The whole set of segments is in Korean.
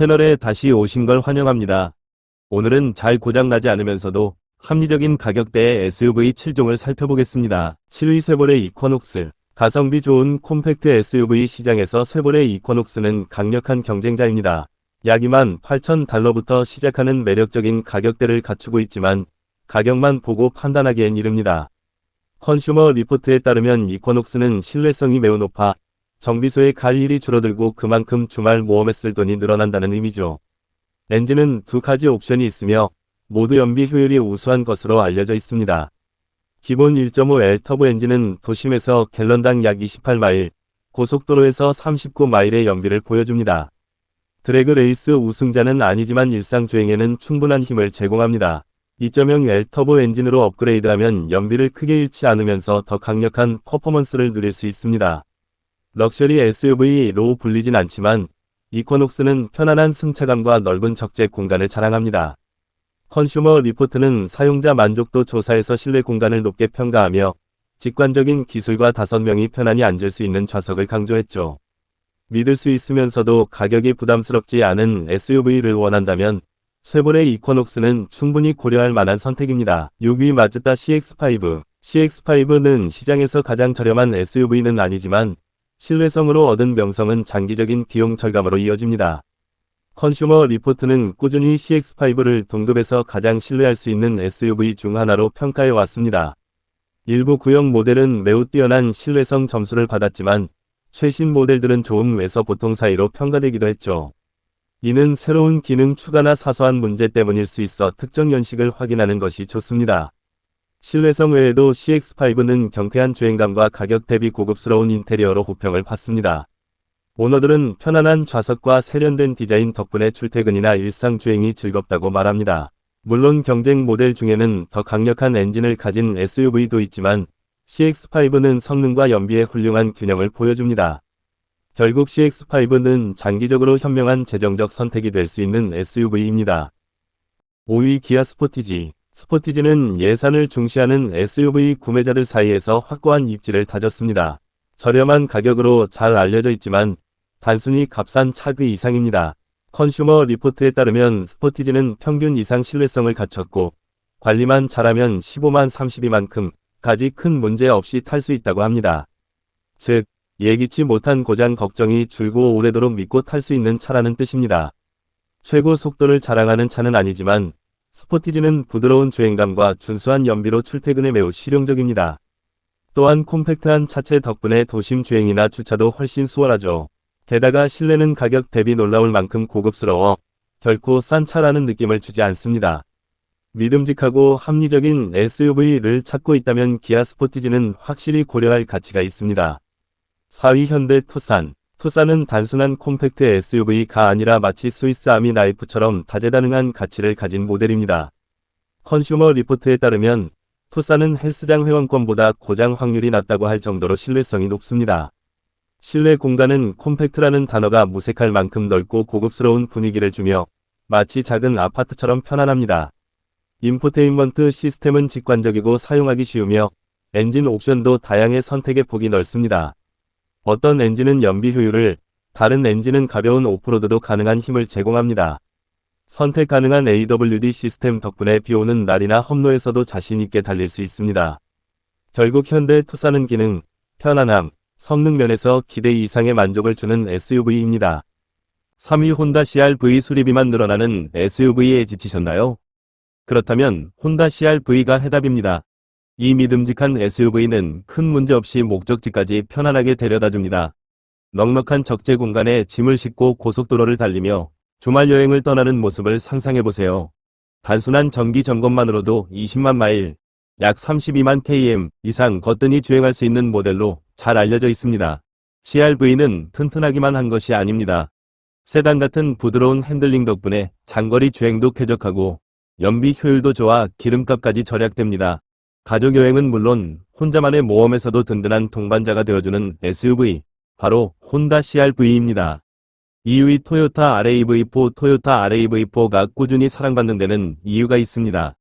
채널에 다시 오신 걸 환영합니다. 오늘은 잘 고장나지 않으면서도 합리적인 가격대의 SUV 7종을 살펴보겠습니다. 7위 쉐보레 이쿼녹스 가성비 좋은 콤팩트 SUV 시장에서 쉐보레 이쿼녹스는 강력한 경쟁자입니다. 약 2만 8천 달러부터 시작하는 매력적인 가격대를 갖추고 있지만 가격만 보고 판단하기엔 이릅니다. 컨슈머 리포트에 따르면 이쿼녹스는 신뢰성이 매우 높아 정비소에 갈 일이 줄어들고 그만큼 주말 모험에 쓸 돈이 늘어난다는 의미죠. 엔진은 두 가지 옵션이 있으며 모두 연비 효율이 우수한 것으로 알려져 있습니다. 기본 1.5L 터보 엔진은 도심에서 갤런당 약 28마일, 고속도로에서 39마일의 연비를 보여줍니다. 드래그 레이스 우승자는 아니지만 일상 주행에는 충분한 힘을 제공합니다. 2.0L 터보 엔진으로 업그레이드하면 연비를 크게 잃지 않으면서 더 강력한 퍼포먼스를 누릴 수 있습니다. 럭셔리 SUV로 불리진 않지만 이코녹스는 편안한 승차감과 넓은 적재 공간을 자랑합니다. 컨슈머 리포트는 사용자 만족도 조사에서 실내 공간을 높게 평가하며 직관적인 기술과 5명이 편안히 앉을 수 있는 좌석을 강조했죠. 믿을 수 있으면서도 가격이 부담스럽지 않은 SUV를 원한다면 쉐보레 이코녹스는 충분히 고려할 만한 선택입니다. 6위 마즈다 CX5 CX5는 시장에서 가장 저렴한 SUV는 아니지만 신뢰성으로 얻은 명성은 장기적인 비용 절감으로 이어집니다. 컨슈머 리포트는 꾸준히 CX5를 동급에서 가장 신뢰할 수 있는 SUV 중 하나로 평가해 왔습니다. 일부 구형 모델은 매우 뛰어난 신뢰성 점수를 받았지만 최신 모델들은 좋음에서 보통 사이로 평가되기도 했죠. 이는 새로운 기능 추가나 사소한 문제 때문일 수 있어 특정 연식을 확인하는 것이 좋습니다. 신뢰성 외에도 CX5는 경쾌한 주행감과 가격 대비 고급스러운 인테리어로 호평을 받습니다. 오너들은 편안한 좌석과 세련된 디자인 덕분에 출퇴근이나 일상 주행이 즐겁다고 말합니다. 물론 경쟁 모델 중에는 더 강력한 엔진을 가진 SUV도 있지만 CX5는 성능과 연비의 훌륭한 균형을 보여줍니다. 결국 CX5는 장기적으로 현명한 재정적 선택이 될 수 있는 SUV입니다. 5위 기아 스포티지 스포티지는 예산을 중시하는 SUV 구매자들 사이에서 확고한 입지를 다졌습니다. 저렴한 가격으로 잘 알려져 있지만 단순히 값싼 차그 이상입니다. 컨슈머 리포트에 따르면 스포티지는 평균 이상 신뢰성을 갖췄고 관리만 잘하면 15만 32만큼까지 큰 문제 없이 탈 수 있다고 합니다. 즉, 예기치 못한 고장 걱정이 줄고 오래도록 믿고 탈 수 있는 차라는 뜻입니다. 최고 속도를 자랑하는 차는 아니지만 스포티지는 부드러운 주행감과 준수한 연비로 출퇴근에 매우 실용적입니다. 또한 콤팩트한 차체 덕분에 도심 주행이나 주차도 훨씬 수월하죠. 게다가 실내는 가격 대비 놀라울 만큼 고급스러워 결코 싼 차라는 느낌을 주지 않습니다. 믿음직하고 합리적인 SUV를 찾고 있다면 기아 스포티지는 확실히 고려할 가치가 있습니다. 4위 현대 투싼 투싼은 단순한 콤팩트 SUV가 아니라 마치 스위스 아미 나이프처럼 다재다능한 가치를 가진 모델입니다. 컨슈머 리포트에 따르면 투싼은 헬스장 회원권보다 고장 확률이 낮다고 할 정도로 신뢰성이 높습니다. 실내 공간은 콤팩트라는 단어가 무색할 만큼 넓고 고급스러운 분위기를 주며 마치 작은 아파트처럼 편안합니다. 인포테인먼트 시스템은 직관적이고 사용하기 쉬우며 엔진 옵션도 다양해 선택의 폭이 넓습니다. 어떤 엔진은 연비 효율을, 다른 엔진은 가벼운 오프로드도 가능한 힘을 제공합니다. 선택 가능한 AWD 시스템 덕분에 비오는 날이나 험로에서도 자신있게 달릴 수 있습니다. 결국 현대 투싼은 기능, 편안함, 성능 면에서 기대 이상의 만족을 주는 SUV입니다. 3위 혼다 CR-V 수리비만 늘어나는 SUV에 지치셨나요? 그렇다면 혼다 CR-V가 해답입니다. 이 믿음직한 SUV는 큰 문제 없이 목적지까지 편안하게 데려다줍니다. 넉넉한 적재 공간에 짐을 싣고 고속도로를 달리며 주말 여행을 떠나는 모습을 상상해보세요. 단순한 정기 점검만으로도 20만 마일, 약 32만 km 이상 거뜬히 주행할 수 있는 모델로 잘 알려져 있습니다. CRV는 튼튼하기만 한 것이 아닙니다. 세단 같은 부드러운 핸들링 덕분에 장거리 주행도 쾌적하고 연비 효율도 좋아 기름값까지 절약됩니다. 가족 여행은 물론 혼자만의 모험에서도 든든한 동반자가 되어주는 SUV, 바로 혼다 CR-V입니다. 2위 토요타 RAV4 토요타 RAV4가 꾸준히 사랑받는 데는 이유가 있습니다.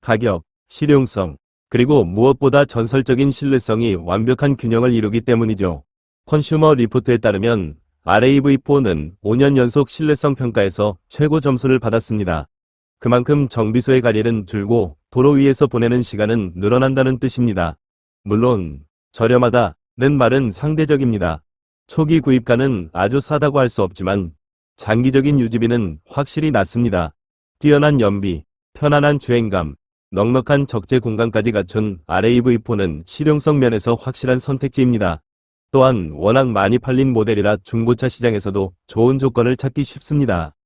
가격, 실용성, 그리고 무엇보다 전설적인 신뢰성이 완벽한 균형을 이루기 때문이죠. 컨슈머 리포트에 따르면 RAV4는 5년 연속 신뢰성 평가에서 최고 점수를 받았습니다. 그만큼 정비소의 가리는 줄고 도로 위에서 보내는 시간은 늘어난다는 뜻입니다. 물론 저렴하다는 말은 상대적입니다. 초기 구입가는 아주 싸다고 할 수 없지만 장기적인 유지비는 확실히 낮습니다. 뛰어난 연비, 편안한 주행감, 넉넉한 적재 공간까지 갖춘 RAV4는 실용성 면에서 확실한 선택지입니다. 또한 워낙 많이 팔린 모델이라 중고차 시장에서도 좋은 조건을 찾기 쉽습니다.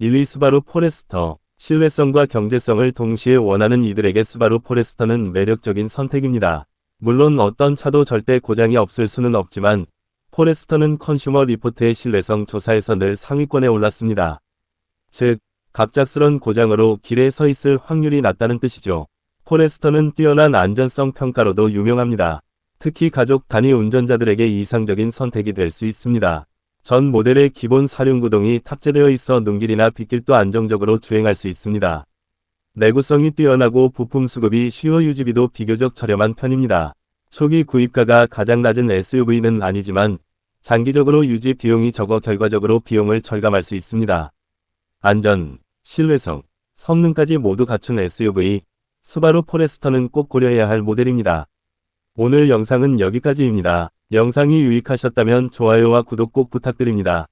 1위 스바루 포레스터 신뢰성과 경제성을 동시에 원하는 이들에게 스바루 포레스터는 매력적인 선택입니다. 물론 어떤 차도 절대 고장이 없을 수는 없지만 포레스터는 컨슈머 리포트의 신뢰성 조사에서 늘 상위권에 올랐습니다. 즉, 갑작스런 고장으로 길에 서 있을 확률이 낮다는 뜻이죠. 포레스터는 뛰어난 안전성 평가로도 유명합니다. 특히 가족 단위 운전자들에게 이상적인 선택이 될 수 있습니다. 전 모델의 기본 사륜구동이 탑재되어 있어 눈길이나 빗길도 안정적으로 주행할 수 있습니다. 내구성이 뛰어나고 부품 수급이 쉬워 유지비도 비교적 저렴한 편입니다. 초기 구입가가 가장 낮은 SUV는 아니지만 장기적으로 유지 비용이 적어 결과적으로 비용을 절감할 수 있습니다. 안전, 신뢰성, 성능까지 모두 갖춘 SUV, 스바루 포레스터는 꼭 고려해야 할 모델입니다. 오늘 영상은 여기까지입니다. 영상이 유익하셨다면 좋아요와 구독 꼭 부탁드립니다.